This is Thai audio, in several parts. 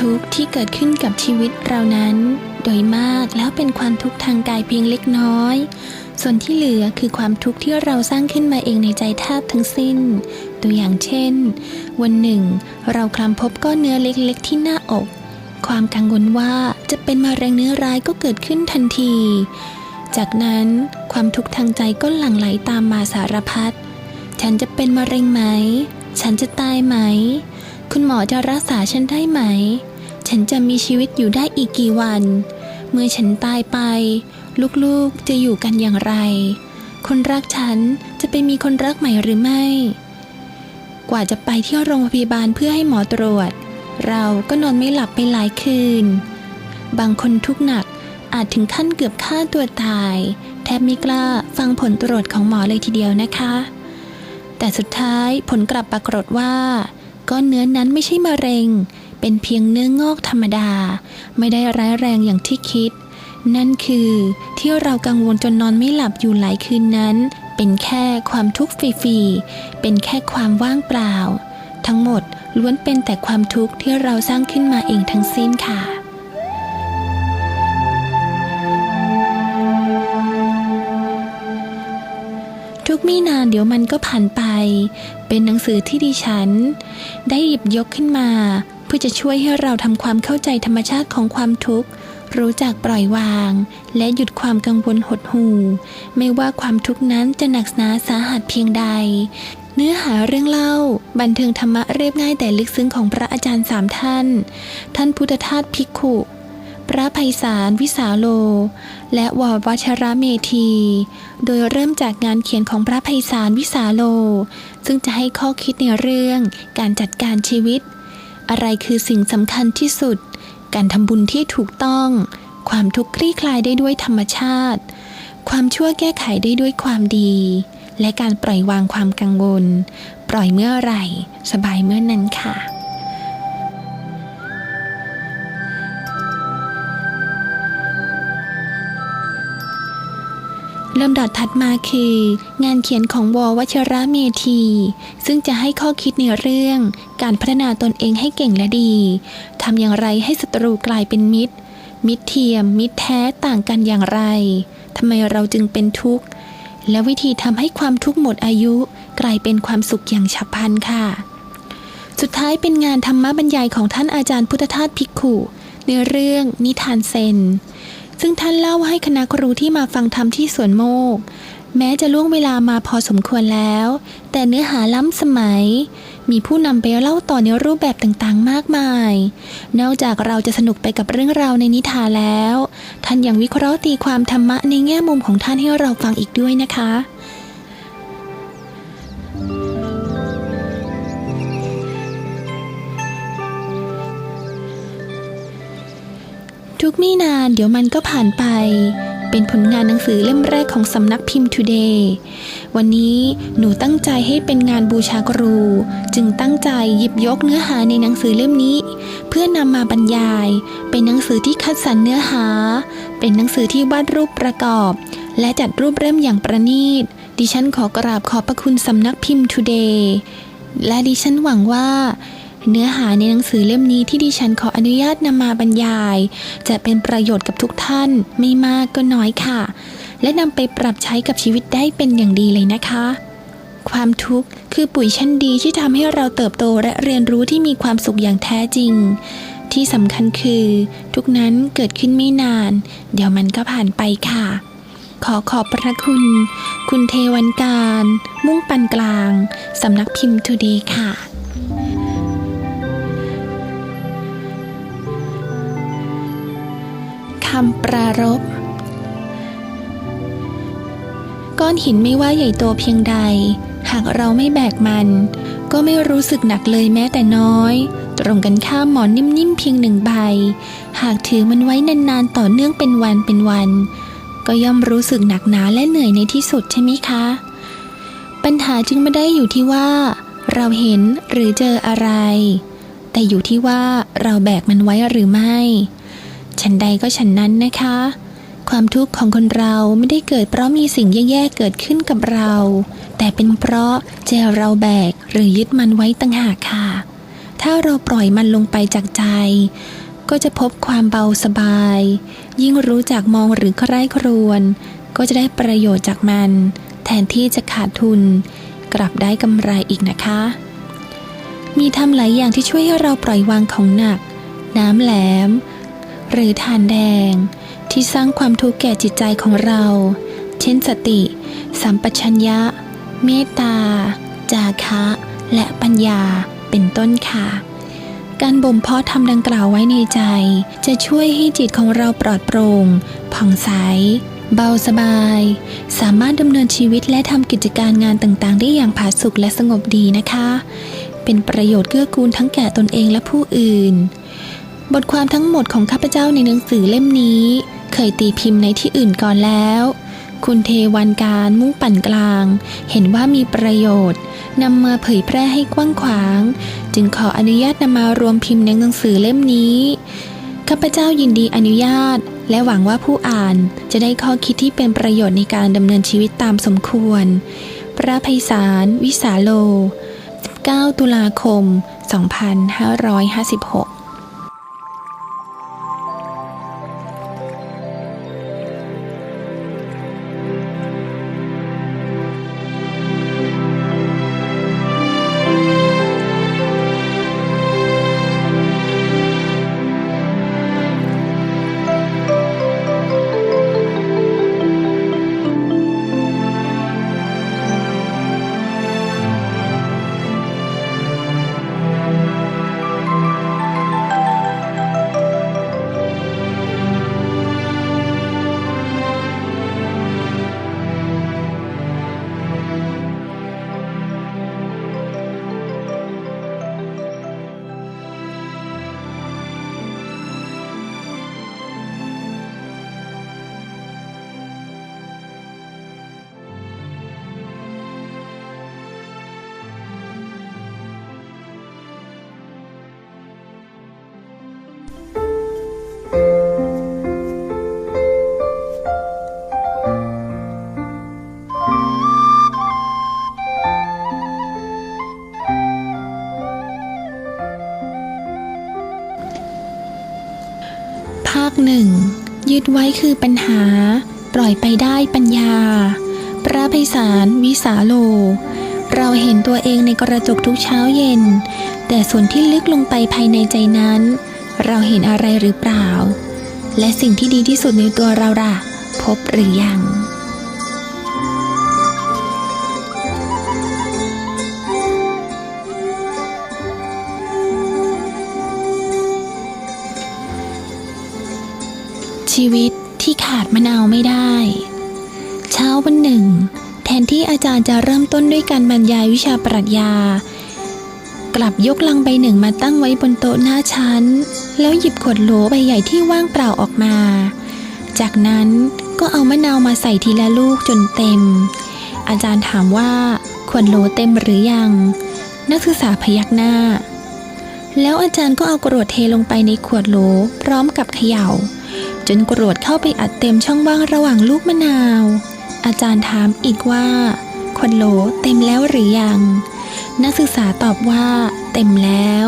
ทุกข์ที่เกิดขึ้นกับชีวิตเรานั้น โดยมากแล้วเป็นความทุกข์ทางกายเพียงเล็กน้อย ส่วนที่เหลือคือความทุกข์ที่เราสร้างขึ้นมาเองในใจแทบทั้งสิ้น ตัวอย่างเช่น วันหนึ่ง เราคลำพบก้อนเนื้อเล็กๆ ที่หน้าอก ความกังวลว่าจะเป็นมะเร็งเนื้อร้ายก็เกิดขึ้นทันที จากนั้นความทุกข์ทางใจก็หลั่งไหลตามมาสารพัดฉันจะเป็นมะเร็งไหม ฉันจะตายไหม คุณหมอจะรักษาฉันได้ไหม ฉันจะมีชีวิตอยู่ได้อีกกี่วัน เมื่อฉันตายไป ลูกๆจะอยู่กันอย่างไร คนรักฉันจะไปมีคนรักใหม่หรือไม่ กว่าจะไปที่โรงพยาบาลเพื่อให้หมอตรวจ เราก็นอนไม่หลับไปหลายคืน บางคนทุกข์หนักอาจถึงขั้นเกือบฆ่าตัวตาย แทบไม่กล้าฟังผลตรวจของหมอเลยทีเดียวนะคะ แต่สุดท้ายผลกลับปรากฏว่าก้อนเนื้อนั้นไม่ใช่มะเร็ง เป็นเพียงเนื้องอกธรรมดา ไม่ได้ร้ายแรงอย่างที่คิด นั่นคือที่เรากังวลจนนอนไม่หลับอยู่หลายคืนนั้น เป็นแค่ความทุกข์ฟรีๆเป็นแค่ความว่างเปล่า ทั้งหมดล้วนเป็นแต่ความทุกข์ที่เราสร้างขึ้นมาเองทั้งสิ้นค่ะทุกไม่นานเดี๋ยวมันก็ผ่านไป เป็นหนังสือที่ดิฉัน ได้หยิบยกขึ้นมา เพื่อจะช่วยให้เราทำความเข้าใจธรรมชาติของความทุกข์ รู้จักปล่อยวาง และหยุดความกังวลหดหู่ ไม่ว่าความทุกข์นั้นจะหนักหนาสาหัสเพียงใด เนื้อหาเรื่องเล่า บันเทิงธรรมะเรียบง่ายแต่ลึกซึ้งของพระอาจารย์สามท่าน ท่านพุทธทาสภิกขุพระไพศาลวิสาโล และวรวัชระเมธี โดยเริ่มจากงานเขียนของพระไพศาลวิสาโล ซึ่งจะให้ข้อคิดในเรื่องการจัดการชีวิต อะไรคือสิ่งสำคัญที่สุด การทำบุญที่ถูกต้อง ความทุกข์คลี่คลายได้ด้วยธรรมชาติ ความชั่วแก้ไขได้ด้วยความดี และการปล่อยวางความกังวล ปล่อยเมื่อไหร่ สบายเมื่อนั้นค่ะ ลำดับถัดมาคือ งานเขียนของววัชระเมธี ซึ่งจะให้ข้อคิดในเรื่อง การพัฒนาตนเองให้เก่งและดีทำอย่างไรให้ศัตรูกลายเป็นมิตร มิตรเทียม มิตรแท้ต่างกันอย่างไรทำไมเราจึงเป็นทุกข์ และวิธีทำให้ความทุกข์หมดอายุ กลายเป็นความสุขอย่างฉับพลันค่ะ สุดท้ายเป็นงานธรรมบรรยายของท่านอาจารย์พุทธทาสภิกขุ ในเรื่องนิทานเซน ซึ่งท่านเล่าให้คณะครูที่มาฟังธรรมที่สวนโมก แม้จะล่วงเวลามาพอสมควรแล้ว แต่เนื้อหาล้ำสมัย มีผู้นำไปเล่าต่อในรูปแบบต่างๆ มากมาย นอกจากเราจะสนุกไปกับเรื่องราวในนิทานแล้ว ท่านยังวิเคราะห์ตีความธรรมะในแง่มุมของท่านให้เราฟังอีกด้วยนะคะ ทุกไม่นานเดี๋ยวมันก็ผ่านไป เป็นผลงานหนังสือเล่มแรกของสำนักพิมพ์ Today วันนี้หนูตั้งใจให้เป็นงานบูชาครู จึงตั้งใจหยิบยกเนื้อหาในหนังสือเล่มนี้ เพื่อนำมาบรรยาย เป็นหนังสือที่คัดสรรเนื้อหา เป็นหนังสือที่วาดรูปประกอบ และจัดรูปเล่มอย่างประณีต ดิฉันขอกราบขอบพระคุณสำนักพิมพ์ Today และดิฉันหวังว่า เนื้อหาในหนังสือเล่มนี้ที่ดิฉันขออนุญาตนำมาบรรยาย จะเป็นประโยชน์กับทุกท่านไม่มากก็น้อยค่ะ และนำไปปรับใช้กับชีวิตได้เป็นอย่างดีเลยนะคะ ความทุกข์คือปุ๋ยชั้นดีที่ทำให้เราเติบโตและเรียนรู้ที่มีความสุขอย่างแท้จริง ที่สำคัญคือ ทุกนั้นเกิดขึ้นไม่นาน เดี๋ยวมันก็ผ่านไปค่ะ ขอขอบพระคุณ คุณเทวันการ มุ่งปันกลางสำนักพิมพ์ทูเดย์ค่ะำปรารภก้อนหินไม่ว่าใหญ่โตเพียงใด หากเราไม่แบกมัน ก็ไม่รู้สึกหนักเลยแม้แต่น้อย ตรงกันข้ามหมอนนิ่มๆเพียงหนึ่งใบ หากถือมันไว้นานๆต่อเนื่องเป็นวันเป็นวัน ก็ย่อมรู้สึกหนักหนาและเหนื่อยในที่สุดใช่ไหมคะ ปัญหาจึงไม่ได้อยู่ที่ว่า เราเห็นหรือเจออะไร แต่อยู่ที่ว่าเราแบกมันไว้หรือไม่ ฉันใดก็ฉันนั้นนะคะ ความทุกข์ของคนเราไม่ได้เกิดเพราะมีสิ่งแย่ๆเกิดขึ้นกับเรา แต่เป็นเพราะใจเราแบกหรือยึดมันไว้ต่างหากค่ะ ถ้าถ้าเราปล่อยมันลงไปจากใจ ก็จะพบความเบาสบาย ยิ่งรู้จักมองหรือใคร่ครวญก็จะได้ประโยชน์จากมัน แทนที่จะขาดทุน กลับได้กำไรอีกนะคะ มีทำหลายอย่างที่ช่วยให้เราปล่อยวางของหนัก น้ำแหลม หรือทานแดง ที่สร้างความทุกข์แก่จิตใจของเรา เช่นสติ สัมปชัญญะ เมตตา จาคะ และปัญญาเป็นต้นค่ะ การบ่มเพาะทำดังกล่าวไว้ในใจ จะช่วยให้จิตของเราปลอดโปร่งผ่องใส เบาสบาย สามารถดำเนินชีวิตและทำกิจการงานต่างๆ ได้อย่างผาสุกและสงบดีนะคะเป็นประโยชน์เกื้อกูลทั้งแก่ตนเองและผู้อื่น บทความทั้งหมดของข้าพเจ้าในหนังสือเล่มนี้ เคยตีพิมพ์ในที่อื่นก่อนแล้ว คุณเทวันการมุ่งปั่นกลาง เห็นว่ามีประโยชน์นำมาเผยแพร่ให้กว้างขวาง จึงขออนุญาตนำมารวมพิมพ์ในหนังสือเล่มนี้ข้าพเจ้ายินดีอนุญาต และหวังว่าผู้อ่านจะได้ข้อคิดที่เป็นประโยชน์ในการดำเนินชีวิตตามสมควร พระไพศาลวิสาโล 9 ตุลาคม 2556 ยึดไว้คือปัญหา ปล่อยไปได้ปัญญา พระไพศาลวิสาโล เราเห็นตัวเองในกระจกทุกเช้าเย็น แต่ส่วนที่ลึกลงไปภายในใจนั้น เราเห็นอะไรหรือเปล่า และสิ่งที่ดีที่สุดในตัวเราล่ะ พบหรือยัง ชีวิตที่ขาดมะนาวไม่ได้ เช้าวันหนึ่ง แทนที่อาจารย์จะเริ่มต้นด้วยการบรรยายวิชาปรัชญา กลับยกลังใบหนึ่งมาตั้งไว้บนโต๊ะหน้าชั้น แล้วหยิบขวดโหลใบใหญ่ที่ว่างเปล่าออกมา จากนั้นก็เอามะนาวมาใส่ทีละลูกจนเต็ม อาจารย์ถามว่าขวดโหลเต็มหรือยัง นักศึกษาพยักหน้า แล้วอาจารย์ก็เอากรวดเทลงไปในขวดโหลพร้อมกับเขย่า จนกรวดเข้าไปอัดเต็มช่องว่างระหว่างลูกมะนาว อาจารย์ถามอีกว่าขวดโหลเต็มแล้วหรือยัง นักศึกษาตอบว่า เต็มแล้ว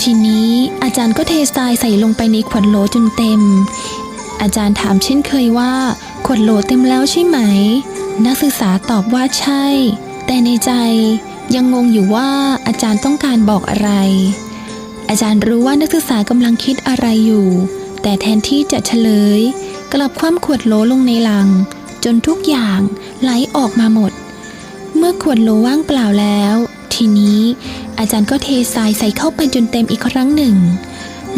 ทีนี้อาจารย์ก็เททรายใส่ลงไปในขวดโหลจนเต็ม อาจารย์ถามเช่นเคยว่าขวดโหลเต็มแล้วใช่ไหม นักศึกษาตอบว่าใช่ แต่ในใจยังงงอยู่ว่าอาจารย์ต้องการบอกอะไร อาจารย์รู้ว่านักศึกษากำลังคิดอะไรอยู่ แต่แทนที่จะเฉลย กลับคว่ำขวดโหลลงในลัง จนทุกอย่างไหลออกมาหมด เมื่อขวดโหลว่างเปล่าแล้ว ทีนี้อาจารย์ก็เททรายใส่เข้าไปจนเต็มอีกครั้งหนึ่ง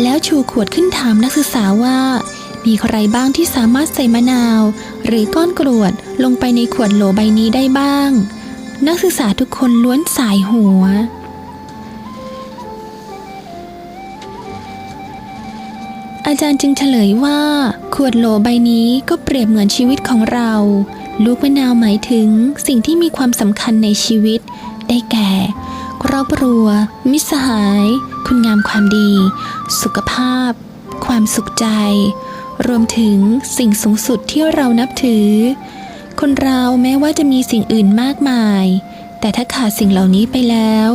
แล้วชูขวดขึ้นถามนักศึกษาว่า มีใครบ้างที่สามารถใส่มะนาว หรือก้อนกรวดลงไปในขวดโหลใบนี้ได้บ้าง นักศึกษาทุกคนล้วนสายหัว อาจารย์จึงเฉลยว่า ขวดโหลใบนี้ก็เปรียบเหมือนชีวิตของเรา ลูกมะนาวหมายถึงสิ่งที่มีความสำคัญในชีวิต ได้แก่ ครอบครัว มิตรสหาย คุณงามความดี สุขภาพ ความสุขใจ รวมถึงสิ่งสูงสุดที่เรานับถือ คนเราแม้ว่าจะมีสิ่งอื่นมากมาย แต่ถ้าขาดสิ่งเหล่านี้ไปแล้ว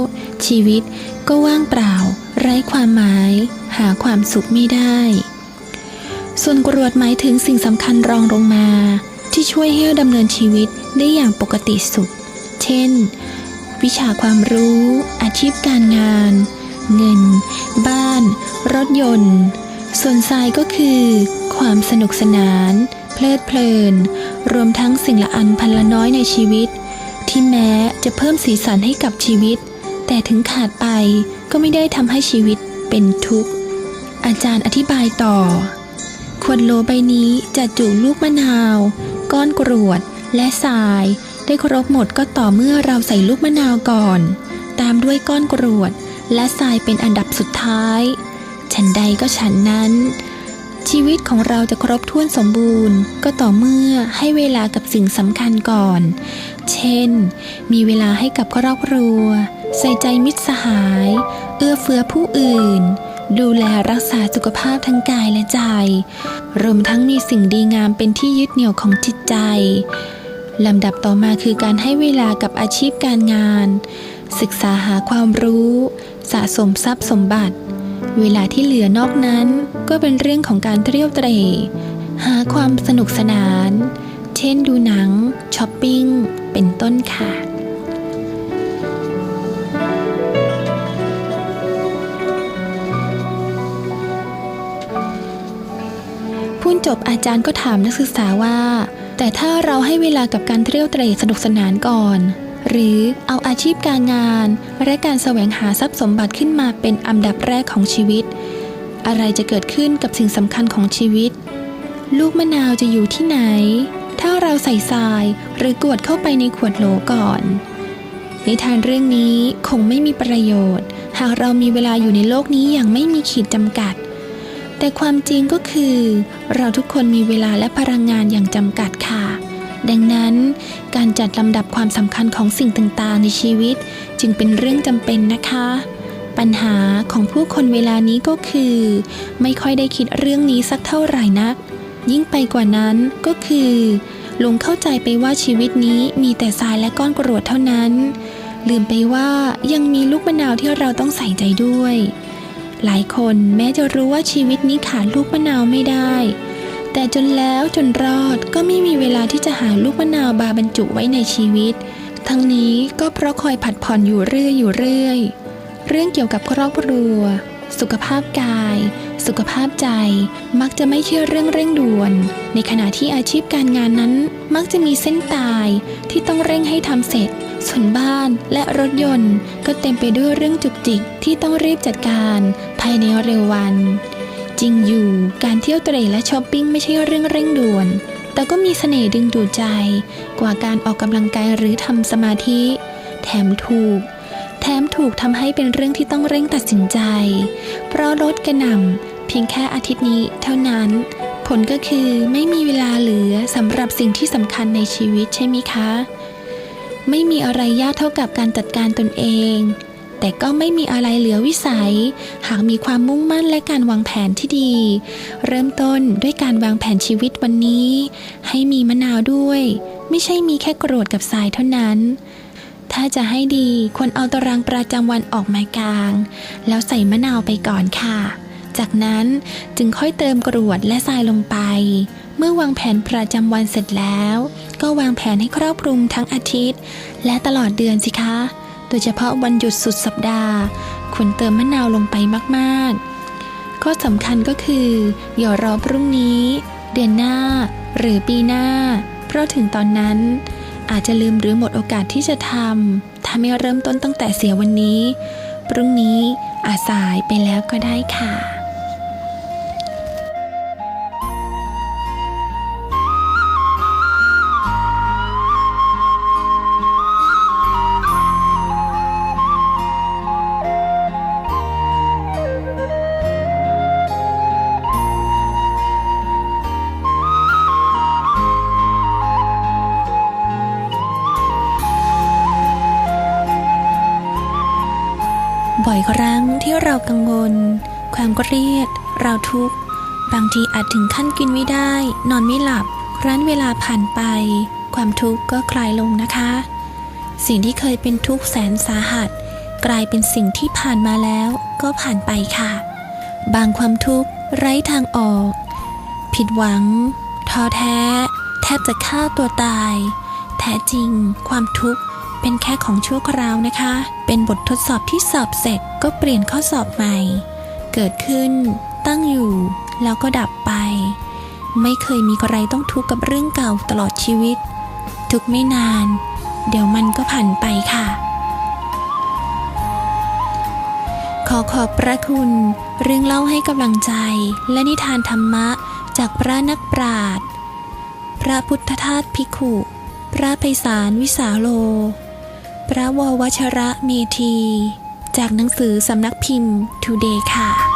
ชีวิตก็ว่างเปล่า ไร้ความหมาย หาความสุขไม่ได้ ส่วนกรวดหมายถึงสิ่งสำคัญรองลงมา ที่ช่วยให้ดำเนินชีวิตได้อย่างปกติสุข เช่น วิชาความรู้ อาชีพการงาน เงิน บ้าน รถยนต์ ส่วนทรายก็คือ ความสนุกสนาน เพลิดเพลิน รวมทั้งสิ่งละอันพันละน้อยในชีวิต ที่แม้จะเพิ่มสีสันให้กับชีวิต แต่ถึงขาดไป ก็ไม่ได้ทำให้ชีวิตเป็นทุกข์ อาจารย์อธิบายต่อ ขวดโหลใบนี้จะจุลูกมะนาว ก้อนกรวด และทราย ได้ครบหมดก็ต่อเมื่อเราใส่ลูกมะนาวก่อน ตามด้วยก้อนกรวด และทรายเป็นอันดับสุดท้าย ฉันใดก็ฉันนั้น ชีวิตของเราจะครบถ้วนสมบูรณ์ ก็ต่อเมื่อให้เวลากับสิ่งสำคัญก่อน เช่น มีเวลาให้กับครอบครัว ใส่ใจมิตรสหาย เอื้อเฟื้อผู้อื่น ดูแลรักษาสุขภาพทั้งกายและใจ รวมทั้งมีสิ่งดีงามเป็นที่ยึดเหนี่ยวของจิตใจลำดับต่อมาคือการให้เวลากับอาชีพการงาน ศึกษาหาความรู้ สะสมทรัพย์สมบัติ เวลาที่เหลือนอกนั้น ก็เป็นเรื่องของการเที่ยวเตร่หาความสนุกสนาน เช่นดูหนังช้อปปิ้ง เป็นต้นค่ะ จบอาจารย์ก็ถามนักศึกษาว่า แต่ถ้าเราให้เวลากับการเที่ยวเตร่สนุกสนานก่อน หรือเอาอาชีพการงาน และการแสวงหาทรัพย์สมบัติขึ้นมาเป็นอันดับแรกของชีวิต อะไรจะเกิดขึ้นกับสิ่งสำคัญของชีวิต ลูกมะนาวจะอยู่ที่ไหน ถ้าเราใส่ทรายหรือกวดเข้าไปในขวดโหลก่อนนิทานเรื่องนี้คงไม่มีประโยชน์ หากเรามีเวลาอยู่ในโลกนี้อย่างไม่มีขีดจำกัด แต่ความจริงก็คือ เราทุกคนมีเวลาและพลังงานอย่างจำกัดค่ะ ดังนั้น การจัดลำดับความสำคัญของสิ่งต่างๆ ในชีวิต จึงเป็นเรื่องจำเป็นนะคะ ปัญหาของผู้คนเวลานี้ก็คือ ไม่ค่อยได้คิดเรื่องนี้สักเท่าไหร่นัก ยิ่งไปกว่านั้นก็คือหลงเข้าใจไปว่าชีวิตนี้มีแต่ทรายและก้อนกรวดเท่านั้น ลืมไปว่ายังมีลูกมะนาวที่เราต้องใส่ใจด้วย หลายคนแม้จะรู้ว่าชีวิตนี้ขาดลูกมะนาวไม่ได้ แต่จนแล้วจนรอดก็ไม่มีเวลาที่จะหาลูกมะนาวบาบรรจุไว้ในชีวิต ทั้งนี้ก็เพราะคอยผัดผ่อนอยู่เรื่อยอยู่เรื่อย เรื่องเกี่ยวกับครอบครัว สุขภาพกาย สุขภาพใจ มักจะไม่เชื่อเรื่องเร่งด่วน ในขณะที่อาชีพการงานนั้น มักจะมีเส้นตายที่ต้องเร่งให้ทำเสร็จส่วนบ้านและรถยนต์ก็เต็มไปด้วยเรื่องจุกจิกที่ต้องรีบจัดการ ภายในเร็ววัน จริงอยู่การเที่ยวเตร่และช้อปปิ้งไม่ใช่เรื่องเร่งด่วน แต่ก็มีเสน่ห์ดึงดูดใจ กว่าการออกกำลังกายหรือทำสมาธิ แถมถูก แถมถูกทำให้เป็นเรื่องที่ต้องเร่งตัดสินใจ เพราะรถกระหน่ำเพียงแค่อาทิตย์นี้เท่านั้น ผลก็คือไม่มีเวลาเหลือสำหรับสิ่งที่สำคัญในชีวิตใช่ไหมคะ ไม่มีอะไรยากเท่ากับการจัดการตนเอง แต่ก็ไม่มีอะไรเหลือวิสัย หากมีความมุ่งมั่นและการวางแผนที่ดี เริ่มต้นด้วยการวางแผนชีวิตวันนี้ ให้มีมะนาวด้วย ไม่ใช่มีแค่กรวดกับทรายเท่านั้น ถ้าจะให้ดีควรเอาตารางประจำวันออกมากลาง แล้วใส่มะนาวไปก่อนค่ะ จากนั้นจึงค่อยเติมกรวดและทรายลงไป เมื่อวางแผนประจำวันเสร็จแล้ว ก็วางแผนให้ครอบคลุมทั้งอาทิตย์ และตลอดเดือนสิคะ โดยเฉพาะวันหยุดสุดสัปดาห์ ควรเติมมะนาวลงไปมากๆ ข้อสำคัญก็คือ อย่ารอพรุ่งนี้ เดือนหน้า หรือปีหน้า เพราะถึงตอนนั้น อาจจะลืมหรือหมดโอกาสที่จะทำถ้าไม่เริ่มต้นตั้งแต่เสียวันนี้ พรุ่งนี้อาจสายไปแล้วก็ได้ค่ะ วล ความเครียด เราทุกข์ บางทีอาจถึงขั้นกินไม่ได้ นอนไม่หลับครั้นเวลาผ่านไป ความทุกข์ก็คลายลงนะคะสสิ่งที่เคยเป็นทุกข์แสนสาหัส กลายเป็นสิ่งที่ผ่านมาแล้วก็ผ่านไปค่ะ บางความทุกข์ไร้ทางออก ผิดหวัง ท้อแท้ แทบจะฆ่าตัวตาย แท้จริง ความทุกข์ เป็นแค่ของชั่วคราวนะคะ เป็นบททดสอบที่สอบเสร็จก็เปลี่ยนข้อสอบใหม่ เกิดขึ้น ตั้งอยู่ แล้วก็ดับไป ไม่เคยมีใครต้องทุกข์กับเรื่องเก่าตลอดชีวิต ทุกไม่นาน เดี๋ยวมันก็ผ่านไปค่ะ ขอขอบพระคุณ เรื่องเล่าให้กำลังใจและนิทานธรรมะจากพระนักปราชญ์พระพุทธทาสภิกขุ พระไพศาลวิสาโล พระววชระเมธี จากหนังสือสำนักพิมพ์ Today ค่ะ